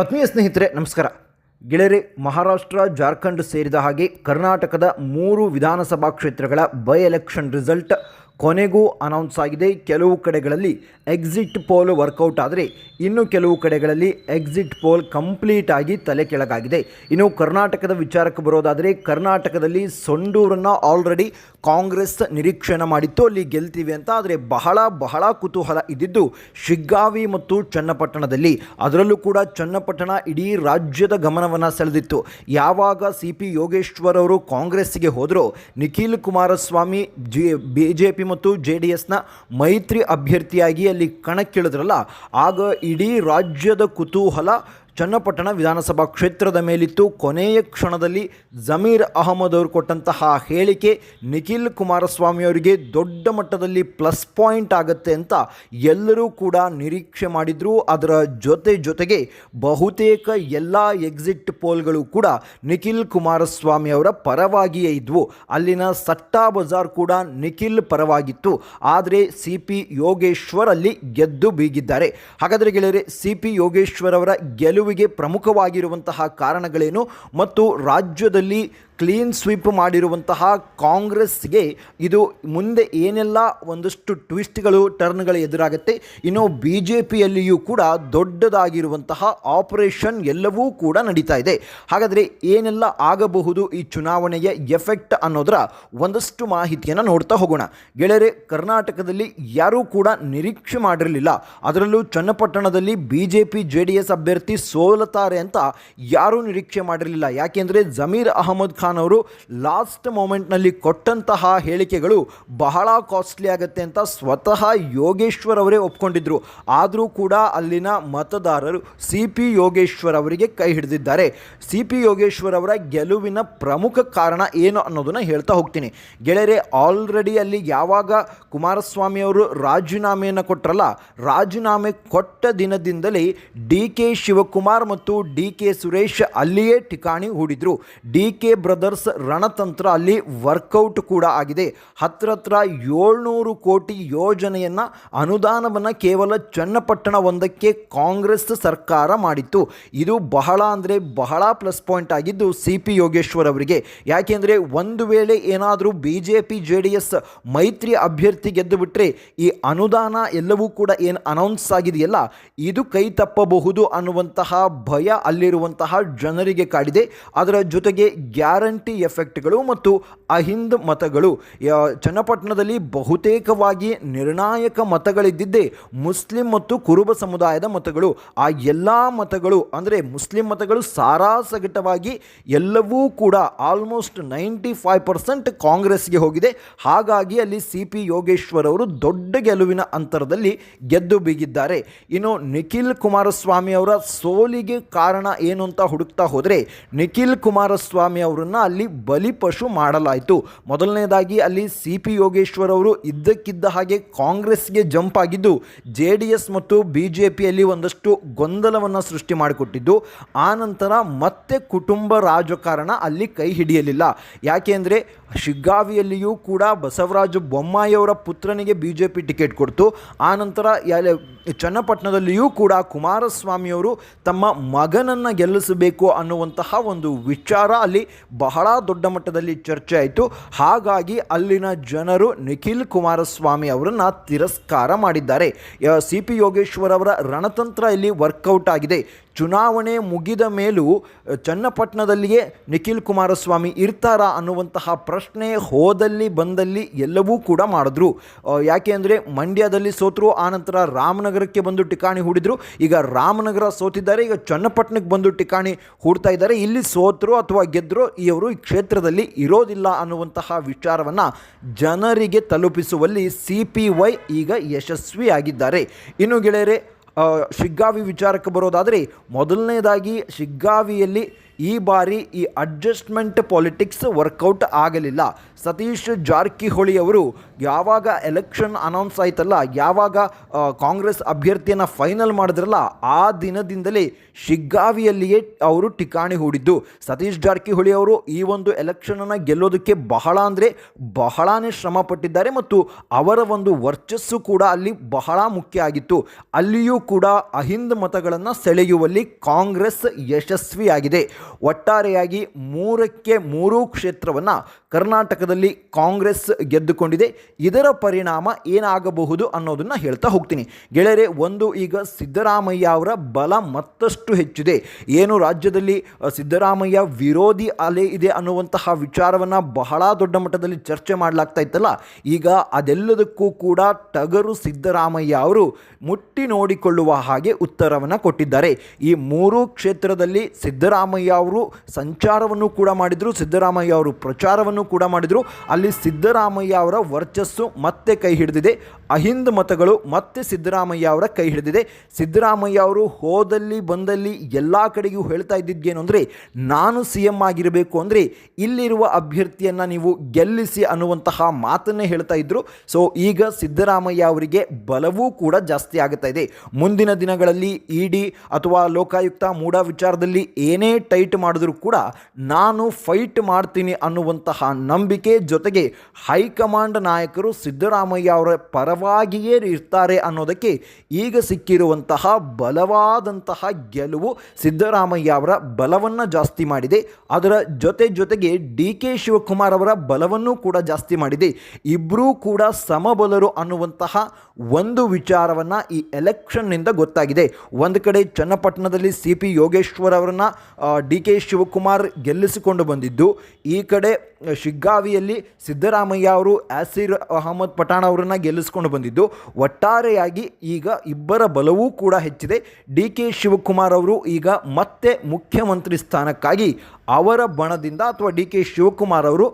ಆತ್ಮೀಯ ಸ್ನೇಹಿತರೆ, ನಮಸ್ಕಾರ. ಗೆಳೆಯರೆ, ಮಹಾರಾಷ್ಟ್ರ, ಜಾರ್ಖಂಡ್ ಸೇರಿದ ಹಾಗೆ ಕರ್ನಾಟಕದ ಮೂರು ವಿಧಾನಸಭಾ ಕ್ಷೇತ್ರಗಳ ಬೈ ಎಲೆಕ್ಷನ್ ರಿಸಲ್ಟ್ ಕೊನೆಗೂ ಅನೌನ್ಸ್ ಆಗಿದೆ. ಕೆಲವು ಕಡೆಗಳಲ್ಲಿ ಎಕ್ಸಿಟ್ ಪೋಲ್ ವರ್ಕೌಟ್ ಆದರೆ ಇನ್ನು ಕೆಲವು ಕಡೆಗಳಲ್ಲಿ ಎಕ್ಸಿಟ್ ಪೋಲ್ ಕಂಪ್ಲೀಟ್ ಆಗಿ ತಲೆ ಕೆಳಗಾಗಿದೆ. ಇನ್ನು ಕರ್ನಾಟಕದ ವಿಚಾರಕ್ಕೆ ಬರೋದಾದರೆ ಕರ್ನಾಟಕದಲ್ಲಿ ಸೊಂಡೂರನ್ನು ಆಲ್ರೆಡಿ ಕಾಂಗ್ರೆಸ್ ನಿರೀಕ್ಷಣೆ ಮಾಡಿತ್ತು. ಅಲ್ಲಿ ಗೆಲ್ತೀವಿ ಅಂತ. ಆದರೆ ಬಹಳ ಬಹಳ ಕುತೂಹಲ ಇದ್ದಿದ್ದು ಶಿಗ್ಗಾವಿ ಮತ್ತು ಚನ್ನಪಟ್ಟಣದಲ್ಲಿ. ಅದರಲ್ಲೂ ಕೂಡ ಚನ್ನಪಟ್ಟಣ ಇಡೀ ರಾಜ್ಯದ ಗಮನವನ್ನು ಸೆಳೆದಿತ್ತು. ಯಾವಾಗ ಸಿ ಪಿ ಯೋಗೇಶ್ವರ್ ಅವರು ಕಾಂಗ್ರೆಸ್ಸಿಗೆ ಹೋದರೂ, ನಿಖಿಲ್ ಕುಮಾರಸ್ವಾಮಿ ಜಿ ಬಿ ಮತ್ತು ಜೆ ಡಿ ಎಸ್ನ ಮೈತ್ರಿ ಅಭ್ಯರ್ಥಿಯಾಗಿ ಅಲ್ಲಿ ಕಣಕ್ಕಿಳಿದ್ರಲ್ಲ ಆಗ ಇಡೀ ರಾಜ್ಯದ ಕುತೂಹಲ ಚನ್ನಪಟ್ಟಣ ವಿಧಾನಸಭಾ ಕ್ಷೇತ್ರದ ಮೇಲಿತ್ತು. ಕೊನೆಯ ಕ್ಷಣದಲ್ಲಿ ಜಮೀರ್ ಅಹಮದ್ ಅವರು ಕೊಟ್ಟಂತಹ ಹೇಳಿಕೆ ನಿಖಿಲ್ ಕುಮಾರಸ್ವಾಮಿ ಅವರಿಗೆ ದೊಡ್ಡ ಮಟ್ಟದಲ್ಲಿ ಪ್ಲಸ್ ಪಾಯಿಂಟ್ ಆಗುತ್ತೆ ಅಂತ ಎಲ್ಲರೂ ಕೂಡ ನಿರೀಕ್ಷೆ ಮಾಡಿದ್ರು. ಅದರ ಜೊತೆ ಜೊತೆಗೆ ಬಹುತೇಕ ಎಲ್ಲ ಎಕ್ಸಿಟ್ ಪೋಲ್ಗಳು ಕೂಡ ನಿಖಿಲ್ ಕುಮಾರಸ್ವಾಮಿ ಅವರ ಪರವಾಗಿಯೇ ಇದ್ವು. ಅಲ್ಲಿನ ಸಟ್ಟಾ ಬಜಾರ್ ಕೂಡ ನಿಖಿಲ್ ಪರವಾಗಿತ್ತು. ಆದರೆ ಸಿ ಪಿ ಯೋಗೇಶ್ವರ್ ಅಲ್ಲಿ ಗೆದ್ದು ಬೀಗಿದ್ದಾರೆ. ಹಾಗಾದರೆ ಗೆಳೆಯರೆ, ಸಿ ಪಿ ಯೋಗೇಶ್ವರ್ ಅವರ ಗೆಲುವಿಗೆ ಪ್ರಮುಖವಾಗಿರುವಂತಹ ಕಾರಣಗಳೇನು ಮತ್ತು ರಾಜ್ಯದಲ್ಲಿ ಕ್ಲೀನ್ ಸ್ವೀಪ್ ಮಾಡಿರುವಂತಹ ಕಾಂಗ್ರೆಸ್ಗೆ ಇದು ಮುಂದೆ ಏನೆಲ್ಲ ಒಂದಷ್ಟು ಟ್ವಿಸ್ಟ್ಗಳು, ಟರ್ನ್ಗಳು ಎದುರಾಗುತ್ತೆ, ಇನ್ನು ಬಿ ಜೆ ಪಿಯಲ್ಲಿಯೂ ಕೂಡ ದೊಡ್ಡದಾಗಿರುವಂತಹ ಆಪರೇಷನ್ ಎಲ್ಲವೂ ಕೂಡ ನಡೀತಾ ಇದೆ. ಹಾಗಾದರೆ ಏನೆಲ್ಲ ಆಗಬಹುದು ಈ ಚುನಾವಣೆಯ ಎಫೆಕ್ಟ್ ಅನ್ನೋದರ ಒಂದಷ್ಟು ಮಾಹಿತಿಯನ್ನು ನೋಡ್ತಾ ಹೋಗೋಣ. ಗೆಳೆಯರೆ, ಕರ್ನಾಟಕದಲ್ಲಿ ಯಾರೂ ಕೂಡ ನಿರೀಕ್ಷೆ ಮಾಡಿರಲಿಲ್ಲ. ಅದರಲ್ಲೂ ಚನ್ನಪಟ್ಟಣದಲ್ಲಿ B J P J D S ಅಭ್ಯರ್ಥಿ ಸೋಲುತ್ತಾರೆ ಅಂತ ಯಾರೂ ನಿರೀಕ್ಷೆ ಮಾಡಿರಲಿಲ್ಲ. ಯಾಕೆಂದರೆ ಜಮೀರ್ ಅಹಮದ್ ಅವರು ಲಾಸ್ಟ್ ಮೂಮೆಂಟ್ನಲ್ಲಿ ಕೊಟ್ಟಂತಹ ಹೇಳಿಕೆಗಳು ಬಹಳ ಕಾಸ್ಟ್ಲಿ ಆಗುತ್ತೆ ಅಂತ ಸ್ವತಃ ಯೋಗೇಶ್ವರ್ ಅವರೇ ಒಪ್ಕೊಂಡಿದ್ರು. ಆದರೂ ಕೂಡ ಅಲ್ಲಿನ ಮತದಾರರು ಸಿ ಪಿ ಯೋಗೇಶ್ವರ್ ಅವರಿಗೆ ಕೈ ಹಿಡಿದಿದ್ದಾರೆ. ಸಿ ಪಿ ಯೋಗೇಶ್ವರ್ ಅವರ ಗೆಲುವಿನ ಪ್ರಮುಖ ಕಾರಣ ಏನು ಅನ್ನೋದನ್ನು ಹೇಳ್ತಾ ಹೋಗ್ತೀನಿ. ಗೆಳೆಯರೆ ಆಲ್ರೆಡಿ ಅಲ್ಲಿ ಯಾವಾಗ ಕುಮಾರಸ್ವಾಮಿ ಅವರು ರಾಜೀನಾಮೆಯನ್ನು ಕೊಟ್ಟರಲ್ಲ ರಾಜೀನಾಮೆ ಕೊಟ್ಟ ದಿನದಿಂದಲೇ ಡಿ ಕೆ ಶಿವಕುಮಾರ್ ಮತ್ತು ಡಿ ಕೆ ಸುರೇಶ್ ಅಲ್ಲಿಯೇ ಠಿಕಾಣಿ ಹೂಡಿದ್ರು. ಡಿ ಕೆ ಬ್ರದರ್ಸ್ ರಣತಂತ್ರ ಅಲ್ಲಿ ವರ್ಕೌಟ್ ಕೂಡ ಆಗಿದೆ. ಹತ್ರ ಹತ್ರ ಏಳ್ನೂರು ಕೋಟಿ ಯೋಜನೆಯನ್ನು ಅನುದಾನವನ್ನು ಕೇವಲ ಚನ್ನಪಟ್ಟಣ ಒಂದಕ್ಕೆ ಕಾಂಗ್ರೆಸ್ ಸರ್ಕಾರ ಮಾಡಿತ್ತು. ಇದು ಬಹಳ ಅಂದರೆ ಬಹಳ ಪ್ಲಸ್ ಪಾಯಿಂಟ್ ಆಗಿದ್ದು ಸಿ ಪಿ ಯೋಗೇಶ್ವರ್ ಅವರಿಗೆ. ಯಾಕೆಂದರೆ ಒಂದು ವೇಳೆ ಏನಾದರೂ B J P, J D S ಮೈತ್ರಿ ಅಭ್ಯರ್ಥಿ ಗೆದ್ದು ಬಿಟ್ಟರೆ ಈ ಅನುದಾನ ಎಲ್ಲವೂ ಕೂಡ ಏನು ಅನೌನ್ಸ್ ಆಗಿದೆಯಲ್ಲ, ಇದು ಕೈ ತಪ್ಪಬಹುದು ಅನ್ನುವಂತಹ ಭಯ ಅಲ್ಲಿರುವಂತಹ ಜನರಿಗೆ ಕಾಡಿದೆ. ಅದರ ಜೊತೆಗೆ ಗ್ಯಾರಂಟಿ ಎಫೆಕ್ಟ್ಗಳು ಮತ್ತು ಅಹಿಂದ್ ಮತಗಳು. ಚನ್ನಪಟ್ಟಣದಲ್ಲಿ ಬಹುತೇಕವಾಗಿ ನಿರ್ಣಾಯಕ ಮತಗಳಿದ್ದಿದ್ದೇ ಮುಸ್ಲಿಂ ಮತ್ತು ಕುರುಬ ಸಮುದಾಯದ ಮತಗಳು. ಆ ಎಲ್ಲ ಮತಗಳು, ಅಂದರೆ ಮುಸ್ಲಿಂ ಮತಗಳು ಸಾರಾಸಗಟವಾಗಿ ಎಲ್ಲವೂ ಕೂಡ ಆಲ್ಮೋಸ್ಟ್ ನೈಂಟಿ ಫೈವ್ ಪರ್ಸೆಂಟ್ ಕಾಂಗ್ರೆಸ್ಗೆ ಹೋಗಿದೆ. ಹಾಗಾಗಿ ಅಲ್ಲಿ ಸಿ ಪಿ ಯೋಗೇಶ್ವರ್ ಅವರು ದೊಡ್ಡ ಗೆಲುವಿನ ಅಂತರದಲ್ಲಿ ಗೆದ್ದು ಬೀಗಿದ್ದಾರೆ. ಇನ್ನು ನಿಖಿಲ್ ಕುಮಾರಸ್ವಾಮಿ ಅವರ ಸೋಲಿಗೆ ಕಾರಣ ಏನು ಅಂತ ಹುಡುಕ್ತಾ ಹೋದರೆ, ನಿಖಿಲ್ ಕುಮಾರಸ್ವಾಮಿ ಅವರನ್ನು ಅಲ್ಲಿ ಬಲಿಪಶು ಮಾಡಲಾಯಿತು. ಮೊದಲನೇದಾಗಿ ಅಲ್ಲಿ ಸಿ ಪಿ ಯೋಗೇಶ್ವರ್ ಅವರು ಇದ್ದಕ್ಕಿದ್ದ ಹಾಗೆ ಕಾಂಗ್ರೆಸ್ಗೆ ಜಂಪ್ ಆಗಿದ್ದು, ಜೆ ಡಿ ಎಸ್ ಮತ್ತು ಬಿ ಜೆ ಪಿಯಲ್ಲಿ ಒಂದಷ್ಟು ಗೊಂದಲವನ್ನು ಸೃಷ್ಟಿ ಮಾಡಿಕೊಟ್ಟಿದ್ದು. ಆ ನಂತರ ಮತ್ತೆ ಕುಟುಂಬ ರಾಜಕಾರಣ ಅಲ್ಲಿ ಕೈ ಹಿಡಿಯಲಿಲ್ಲ. ಯಾಕೆಂದರೆ ಶಿಗ್ಗಾವಿಯಲ್ಲಿಯೂ ಕೂಡ ಬಸವರಾಜ ಬೊಮ್ಮಾಯಿಯವರ ಪುತ್ರನಿಗೆ ಬಿ ಜೆ ಪಿ ಟಿಕೆಟ್ ಕೊಡ್ತು. ಆ ನಂತರ ಚನ್ನಪಟ್ಟಣದಲ್ಲಿಯೂ ಕೂಡ ಕುಮಾರಸ್ವಾಮಿಯವರು ತಮ್ಮ ಮಗನನ್ನು ಗೆಲ್ಲಿಸಬೇಕು ಅನ್ನುವಂತಹ ಒಂದು ವಿಚಾರ ಅಲ್ಲಿ ಬಹಳ ದೊಡ್ಡ ಮಟ್ಟದಲ್ಲಿ ಚರ್ಚೆ ಆಯಿತು. ಹಾಗಾಗಿ ಅಲ್ಲಿನ ಜನರು ನಿಖಿಲ್ ಕುಮಾರಸ್ವಾಮಿ ಅವರನ್ನು ತಿರಸ್ಕಾರ ಮಾಡಿದ್ದಾರೆ. ಸಿ ಪಿ ಯೋಗೇಶ್ವರ್ ಅವರ ರಣತಂತ್ರ ಇಲ್ಲಿ ವರ್ಕೌಟ್ ಆಗಿದೆ. ಚುನಾವಣೆ ಮುಗಿದ ಮೇಲೂ ಚನ್ನಪಟ್ಟಣದಲ್ಲಿಯೇ ನಿಖಿಲ್ ಕುಮಾರಸ್ವಾಮಿ ಇರ್ತಾರಾ ಅನ್ನುವಂತಹ ಪ್ರಶ್ನೆ ಹೋದಲ್ಲಿ ಬಂದಲ್ಲಿ ಎಲ್ಲವೂ ಕೂಡ ಮಾಡಿದ್ರು. ಯಾಕೆ ಅಂದರೆ ಮಂಡ್ಯದಲ್ಲಿ ಸೋತರು, ಆನಂತರ ರಾಮನಗರಕ್ಕೆ ಬಂದು ಠಿಕಾಣಿ ಹೂಡಿದ್ರು. ಈಗ ರಾಮನಗರ ಸೋತಿದ್ದಾರೆ, ಈಗ ಚನ್ನಪಟ್ಟಣಕ್ಕೆ ಬಂದು ಠಿಕಾಣಿ ಹೂಡ್ತಾ ಇದ್ದಾರೆ. ಇಲ್ಲಿ ಸೋತರು ಅಥವಾ ಗೆದ್ದರು ಇವರು ಈ ಕ್ಷೇತ್ರದಲ್ಲಿ ಇರೋದಿಲ್ಲ ಅನ್ನುವಂತಹ ವಿಚಾರವನ್ನು ಜನರಿಗೆ ತಲುಪಿಸುವಲ್ಲಿ ಸಿ ಪಿ ವೈ ಈಗ ಯಶಸ್ವಿಯಾಗಿದ್ದಾರೆ. ಇನ್ನು ಗೆಳೆಯರೆ ಶಿಗ್ಗಾವಿ ವಿಚಾರಕ್ಕೆ ಬರೋದಾದರೆ ಮೊದಲನೇದಾಗಿ ಶಿಗ್ಗಾವಿಯಲ್ಲಿ ಈ ಬಾರಿ ಈ ಅಡ್ಜಸ್ಟ್ಮೆಂಟ್ ಪಾಲಿಟಿಕ್ಸ್ ವರ್ಕೌಟ್ ಆಗಲಿಲ್ಲ. ಸತೀಶ್ ಜಾರಕಿಹೊಳಿ ಅವರು ಯಾವಾಗ ಎಲೆಕ್ಷನ್ ಅನೌನ್ಸ್ ಆಯ್ತಲ್ಲ, ಯಾವಾಗ ಕಾಂಗ್ರೆಸ್ ಅಭ್ಯರ್ಥಿಯನ್ನು ಫೈನಲ್ ಮಾಡಿದ್ರಲ್ಲ, ಆ ದಿನದಿಂದಲೇ ಶಿಗ್ಗಾವಿಯಲ್ಲಿಯೇ ಅವರು ಠಿಕಾಣಿ ಹೂಡಿದ್ದು. ಸತೀಶ್ ಜಾರಕಿಹೊಳಿ ಅವರು ಈ ಒಂದು ಎಲೆಕ್ಷನನ್ನು ಗೆಲ್ಲೋದಕ್ಕೆ ಬಹಳ ಅಂದರೆ ಬಹಳನೇ ಶ್ರಮ ಪಟ್ಟಿದ್ದಾರೆ ಮತ್ತು ಅವರ ಒಂದು ವರ್ಚಸ್ಸು ಕೂಡ ಅಲ್ಲಿ ಬಹಳ ಮುಖ್ಯ ಆಗಿತ್ತು. ಅಲ್ಲಿಯೂ ಕೂಡ ಅಹಿಂದ ಮತಗಳನ್ನು ಸೆಳೆಯುವಲ್ಲಿ ಕಾಂಗ್ರೆಸ್ ಯಶಸ್ವಿಯಾಗಿದೆ. ಒಟ್ಟಾರೆಯಾಗಿ ಮೂರಕ್ಕೆ ಮೂರು ಕ್ಷೇತ್ರವನ್ನು ಕರ್ನಾಟಕದಲ್ಲಿ ಕಾಂಗ್ರೆಸ್ ಗೆದ್ದುಕೊಂಡಿದೆ. ಇದರ ಪರಿಣಾಮ ಏನಾಗಬಹುದು ಅನ್ನೋದನ್ನು ಹೇಳ್ತಾ ಹೋಗ್ತೀನಿ. ಗೆಳೆಯರೆ, ಒಂದು ಈಗ ಸಿದ್ದರಾಮಯ್ಯ ಅವರ ಬಲ ಮತ್ತಷ್ಟು ಹೆಚ್ಚಿದೆ. ಏನು ರಾಜ್ಯದಲ್ಲಿ ಸಿದ್ದರಾಮಯ್ಯ ವಿರೋಧಿ ಅಲೆ ಇದೆ ಅನ್ನುವಂತಹ ವಿಚಾರವನ್ನು ಬಹಳ ದೊಡ್ಡ ಮಟ್ಟದಲ್ಲಿ ಚರ್ಚೆ ಮಾಡಲಾಗ್ತಾ ಇತ್ತಲ್ಲ? ಈಗ ಅದೆಲ್ಲದಕ್ಕೂ ಕೂಡ ಟಗರು ಸಿದ್ದರಾಮಯ್ಯ ಅವರು ಮುಟ್ಟಿ ನೋಡಿಕೊಳ್ಳುವ ಹಾಗೆ ಉತ್ತರವನ್ನು ಕೊಟ್ಟಿದ್ದಾರೆ. ಈ ಮೂರು ಕ್ಷೇತ್ರದಲ್ಲಿ ಸಿದ್ದರಾಮಯ್ಯ ಅವರು ಸಂಚಾರವನ್ನು ಕೂಡ ಮಾಡಿದರು. ಸಿದ್ದರಾಮಯ್ಯ ಅವರು ಪ್ರಚಾರವನ್ನು ಕೂಡ ಮಾಡಿದರು. ಅಲ್ಲಿ ಸಿದ್ದರಾಮಯ್ಯ ಅವರ ವರ್ಚಸ್ಸು ಮತ್ತೆ ಕೈ ಹಿಡಿದಿದೆ. ಅಹಿಂದ ಮತಗಳು ಮತ್ತೆ ಸಿದ್ದರಾಮಯ್ಯ ಅವರ ಕೈ ಹಿಡಿದಿದೆ. ಸಿದ್ದರಾಮಯ್ಯ ಅವರು ಹೋದಲ್ಲಿ ಬಂದಲ್ಲಿ ಎಲ್ಲ ಕಡೆಗೂ ಹೇಳ್ತಾ ಇದ್ದಿದ್ದೇನು ಅಂದರೆ, ನಾನು ಸಿ ಎಂ ಆಗಿರಬೇಕು ಅಂದರೆ, ಇಲ್ಲಿರುವ ಅಭ್ಯರ್ಥಿಯನ್ನು ನೀವು ಗೆಲ್ಲಿಸಿ ಅನ್ನುವಂತಹ ಮಾತನ್ನೇ ಹೇಳ್ತಾ ಇದ್ದರು ಸೊ ಈಗ ಸಿದ್ದರಾಮಯ್ಯ ಅವರಿಗೆ ಬಲವೂ ಕೂಡ ಜಾಸ್ತಿ ಆಗುತ್ತಾ ಇದೆ. ಮುಂದಿನ ದಿನಗಳಲ್ಲಿ ಇ ಡಿ ಅಥವಾ ಲೋಕಾಯುಕ್ತ ಮೂಡ ವಿಚಾರದಲ್ಲಿ ಏನೇ ಟೈಟ್ ಮಾಡಿದ್ರು ಕೂಡ, ನಾನು ಫೈಟ್ ಮಾಡ್ತೀನಿ ಅನ್ನುವಂತಹ ನಂಬಿಕೆ ಜೊತೆಗೆ ಹೈಕಮಾಂಡ್ ನಾಯಕರು ಸಿದ್ದರಾಮಯ್ಯ ಅವರ ಪರವಾಗಿಯೇ ಇರ್ತಾರೆ ಅನ್ನೋದಕ್ಕೆ ಈಗ ಸಿಕ್ಕಿರುವಂತಹ ಬಲವಾದಂತಹ ಗೆಲುವು ಸಿದ್ದರಾಮಯ್ಯ ಅವರ ಬಲವನ್ನು ಜಾಸ್ತಿ ಮಾಡಿದೆ. ಅದರ ಜೊತೆ ಜೊತೆಗೆ ಡಿ ಕೆ ಶಿವಕುಮಾರ್ ಅವರ ಬಲವನ್ನು ಕೂಡ ಜಾಸ್ತಿ ಮಾಡಿದೆ. ಇಬ್ಬರೂ ಕೂಡ ಸಮಬಲರು ಅನ್ನುವಂತಹ ಒಂದು ವಿಚಾರವನ್ನು ಈ ಎಲೆಕ್ಷನ್ನಿಂದ ಗೊತ್ತಾಗಿದೆ. ಒಂದು ಕಡೆ ಚನ್ನಪಟ್ಟಣದಲ್ಲಿ ಸಿ ಪಿ ಯೋಗೇಶ್ವರ್ ಅವರನ್ನು ಡಿ ಕೆ ಶಿವಕುಮಾರ್ ಗೆಲ್ಲಿಸಿಕೊಂಡು ಬಂದಿದ್ದು. ಈ ಕಡೆ ಶಿಗ್ಗಾವಿಯಲ್ಲಿ ಸಿದ್ದರಾಮಯ್ಯ ಅವರು ಆಸಿರ್ ಅಹಮದ್ ಪಠಾಣ ಅವರನ್ನು ಗೆಲ್ಲಿಸ್ಕೊಂಡು ಬಂದಿದ್ದು, ಒಟ್ಟಾರೆಯಾಗಿ ಈಗ ಇಬ್ಬರ ಬಲವೂ ಕೂಡ ಹೆಚ್ಚಿದೆ. ಡಿ ಕೆ ಶಿವಕುಮಾರ್ ಅವರು ಈಗ ಮತ್ತೆ ಮುಖ್ಯಮಂತ್ರಿ ಸ್ಥಾನಕ್ಕಾಗಿ ಅವರ ಬಣದಿಂದ ಅಥವಾ ಡಿ ಕೆ ಶಿವಕುಮಾರ್ ಅವರು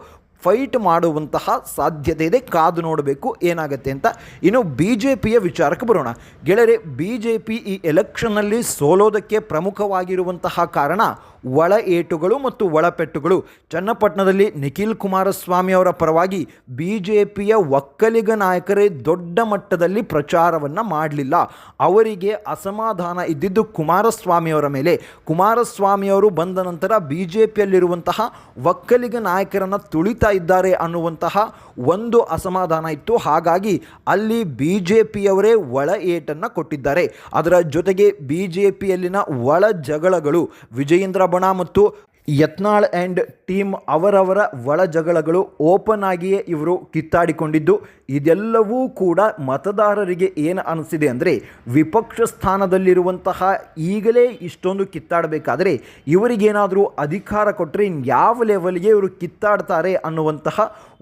ಫೈಟ್ ಮಾಡುವಂತಹ ಸಾಧ್ಯತೆ ಇದೆ. ಕಾದು ನೋಡಬೇಕು ಏನಾಗುತ್ತೆ ಅಂತ. ಇನ್ನು ಬಿ ಜೆ ಪಿಯ ವಿಚಾರಕ್ಕೆ ಬರೋಣ. ಗೆಳೆಯರೆ ಬಿ ಜೆ ಪಿ ಈ ಎಲೆಕ್ಷನ್ನಲ್ಲಿ ಸೋಲೋದಕ್ಕೆ ಪ್ರಮುಖವಾಗಿರುವಂತಹ ಕಾರಣ ಒಳ ಏಟುಗಳು ಮತ್ತು ಒಳಪೆಟ್ಟುಗಳು ಚನ್ನಪಟ್ಟಣದಲ್ಲಿ ನಿಖಿಲ್ ಕುಮಾರಸ್ವಾಮಿ ಅವರ ಪರವಾಗಿ ಬಿ ಜೆ ಪಿಯ ಒಕ್ಕಲಿಗ ನಾಯಕರೇ ದೊಡ್ಡ ಮಟ್ಟದಲ್ಲಿ ಪ್ರಚಾರವನ್ನು ಮಾಡಲಿಲ್ಲ. ಅವರಿಗೆ ಅಸಮಾಧಾನ ಇದ್ದಿದ್ದು ಕುಮಾರಸ್ವಾಮಿಯವರ ಮೇಲೆ. ಕುಮಾರಸ್ವಾಮಿ ಅವರು ಬಂದ ನಂತರ ಬಿ ಜೆ ಪಿಯಲ್ಲಿರುವಂತಹ ಒಕ್ಕಲಿಗ ನಾಯಕರನ್ನು ತುಳಿತಾ ಇದ್ದಾರೆ ಅನ್ನುವಂತಹ ಒಂದು ಅಸಮಾಧಾನ ಇತ್ತು. ಹಾಗಾಗಿ ಅಲ್ಲಿ ಬಿ ಜೆ ಪಿಯವರೇ ಒಳ ಏಟನ್ನು ಕೊಟ್ಟಿದ್ದಾರೆ. ಅದರ ಜೊತೆಗೆ ಬಿ ಜೆ ಪಿಯಲ್ಲಿನ ಒಳ ಜಗಳಗಳು ವಿಜಯೇಂದ್ರ ಬಣ ಮತ್ತು ಯತ್ನಾಳ್ ಆ್ಯಂಡ್ ಟೀಮ್ ಅವರವರ ಒಳ ಜಗಳಗಳು ಓಪನ್ ಆಗಿಯೇ ಇವರು ಕಿತ್ತಾಡಿಕೊಂಡಿದ್ದು, ಇದೆಲ್ಲವೂ ಕೂಡ ಮತದಾರರಿಗೆ ಏನು ಅನಿಸಿದೆ ಅಂದರೆ, ವಿಪಕ್ಷ ಸ್ಥಾನದಲ್ಲಿರುವಂತಹ ಈಗಲೇ ಇಷ್ಟೊಂದು ಕಿತ್ತಾಡಬೇಕಾದರೆ, ಇವರಿಗೇನಾದರೂ ಅಧಿಕಾರ ಕೊಟ್ಟರೆ ಯಾವ ಲೆವೆಲ್ಗೆ ಇವರು ಕಿತ್ತಾಡ್ತಾರೆ ಅನ್ನುವಂತಹ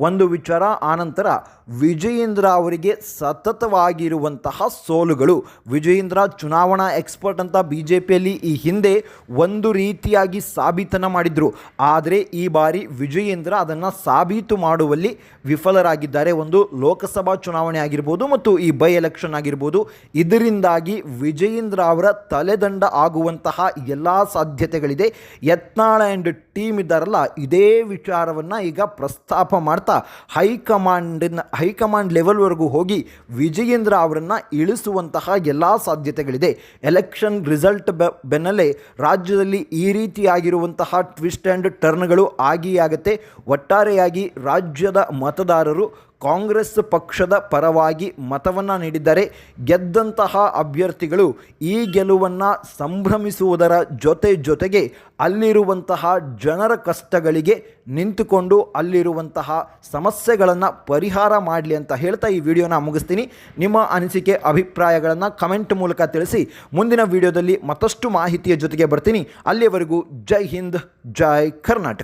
ಒಂದು ವಿಚಾರ. ಆನಂತರ ವಿಜಯೇಂದ್ರ ಅವರಿಗೆ ಸತತವಾಗಿರುವಂತಹ ಸೋಲುಗಳು. ವಿಜಯೇಂದ್ರ ಚುನಾವಣಾ ಎಕ್ಸ್ಪರ್ಟ್ ಅಂತ ಬಿ ಜೆ ಪಿಯಲ್ಲಿ ಈ ಹಿಂದೆ ಒಂದು ರೀತಿಯಾಗಿ ಸಾಬೀತನ್ನು ಮಾಡಿದರು. ಆದರೆ ಈ ಬಾರಿ ವಿಜಯೇಂದ್ರ ಅದನ್ನು ಸಾಬೀತು ಮಾಡುವಲ್ಲಿ ವಿಫಲರಾಗಿದ್ದಾರೆ. ಒಂದು ಲೋಕಸಭಾ ಚುನಾವಣೆ ಆಗಿರ್ಬೋದು ಮತ್ತು ಈ ಬೈ ಎಲೆಕ್ಷನ್ ಆಗಿರ್ಬೋದು. ಇದರಿಂದಾಗಿ ವಿಜಯೇಂದ್ರ ಅವರ ತಲೆದಂಡ ಆಗುವಂತಹ ಎಲ್ಲ ಸಾಧ್ಯತೆಗಳಿದೆ. ಯತ್ನಾಳ ಆ್ಯಂಡ್ ಟೀಮ್ ಇದ್ದಾರಲ್ಲ, ಇದೇ ವಿಚಾರವನ್ನು ಈಗ ಪ್ರಸ್ತಾಪ ಮಾಡ್ತಾ ಹೈಕಮಾಂಡಿನ, ಹೈಕಮಾಂಡ್ ಲೆವೆಲ್ವರೆಗೂ ಹೋಗಿ ವಿಜಯೇಂದ್ರ ಅವರನ್ನು ಇಳಿಸುವಂತಹ ಎಲ್ಲ ಸಾಧ್ಯತೆಗಳಿದೆ. ಎಲೆಕ್ಷನ್ ರಿಸಲ್ಟ್ ಬೆನ್ನಲ್ಲೇ ರಾಜ್ಯದಲ್ಲಿ ಈ ರೀತಿಯಾಗಿರುವಂತಹ ಟ್ವಿಸ್ಟ್ ಆ್ಯಂಡ್ ಟರ್ನ್ಗಳು ಆಗಿಯೇ ಆಗುತ್ತೆ. ಒಟ್ಟಾರೆಯಾಗಿ ರಾಜ್ಯದ ಮತದಾರರು ಕಾಂಗ್ರೆಸ್ ಪಕ್ಷದ ಪರವಾಗಿ ಮತವನ್ನು ನೀಡಿದ್ದರೆ ಗೆದ್ದಂತಹ ಅಭ್ಯರ್ಥಿಗಳು ಈ ಗೆಲುವನ್ನು ಸಂಭ್ರಮಿಸುವುದರ ಜೊತೆ ಜೊತೆಗೆ ಅಲ್ಲಿರುವಂತಹ ಜನರ ಕಷ್ಟಗಳಿಗೆ ನಿಂತುಕೊಂಡು ಅಲ್ಲಿರುವಂತಹ ಸಮಸ್ಯೆಗಳನ್ನು ಪರಿಹಾರ ಮಾಡಲಿ ಅಂತ ಹೇಳ್ತಾ ಈ ವಿಡಿಯೋನ ಮುಗಿಸ್ತೀನಿ. ನಿಮ್ಮ ಅನಿಸಿಕೆ, ಅಭಿಪ್ರಾಯಗಳನ್ನು ಕಮೆಂಟ್ ಮೂಲಕ ತಿಳಿಸಿ. ಮುಂದಿನ ವಿಡಿಯೋದಲ್ಲಿ ಮತ್ತಷ್ಟು ಮಾಹಿತಿಯ ಜೊತೆಗೆ ಬರ್ತೀನಿ. ಅಲ್ಲಿಯವರೆಗೂ ಜೈ ಹಿಂದ್, ಜೈ ಕರ್ನಾಟಕ.